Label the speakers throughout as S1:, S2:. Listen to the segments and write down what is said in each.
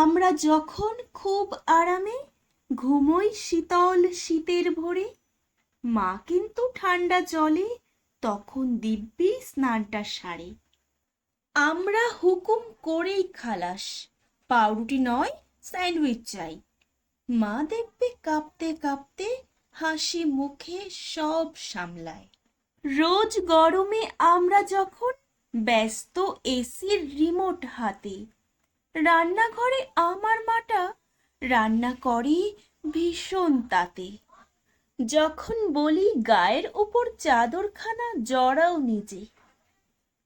S1: আমরা যখন খুব আরামে ঘুমোই শীতল শীতের ভোরে, মা কিন্তু ঠান্ডা জলে তখন দিব্যি স্নানটা সারে। আমরা হুকুম করেই খালাস, পাউরুটি নয়, স্যান্ডউইচ চাই। মা দেখবে কাঁপতে কাঁপতে হাসি মুখে সব সামলায়। রোজ গরমে আমরা যখন ব্যস্ত এসির রিমোট হাতে রান্নাঘরে আমার মাটা রান্না করে ভীষণ তাতে। যখন বলি গায়ের ওপর চাদরখানা, জড়াও নিজে।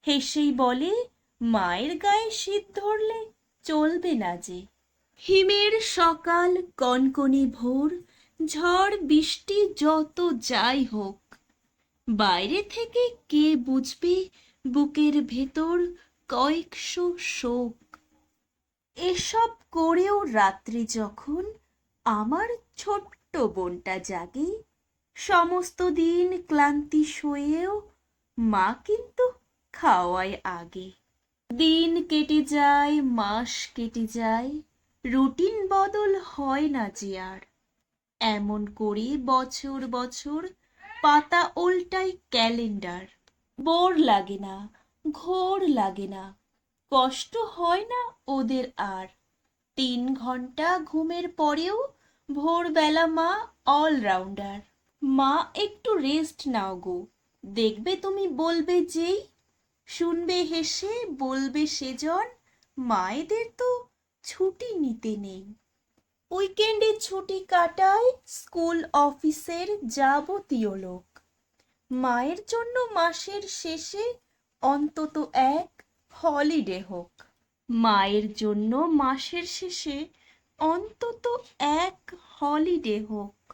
S1: হেসেই বলে, মায়ের গায়ে শীত ধরলে চলবে না যে। হিমের সকাল কনকনে ভোর, ঝড়, বৃষ্টি যত যাই হোক, বাইরে থেকে কে বুঝবে বুকের ভেতর কয়েকশো শোক? এসব করেও রাত্রি যখন আমার ছোট্ট বোনটা জাগে, সমস্ত দিন ক্লান্তি সয়েও মা কিন্তু খাওয়ায় আগে। দিন কেটে যায়, মাস কেটে যায়, রুটিন বদল হয় না যে আর। এমন করে বছর বছর পাতা উল্টাই ক্যালেন্ডার। বোর লাগে না, ঘোর লাগে না কষ্ট হয় না ওদের আর। তিন ঘণ্টা ঘুমের পরেও ভোরবেলা মা অলরাউন্ডার মা, একটু রেস্ট নাও গো। দেখবে তুমি বলবে যেই, শুনবে হেসে, বলবে সেজন, মায়েদের তো ছুটি নিতে নেই। উইকেন্ডে ছুটি কাটায় স্কুল অফিসের যাবতীয় লোক। মায়ের জন্য মাসের শেষে অন্তত এক হলিডে হোক। মায়ের জন্য মাসের শেষে অন্তত এক হলিডে হোক।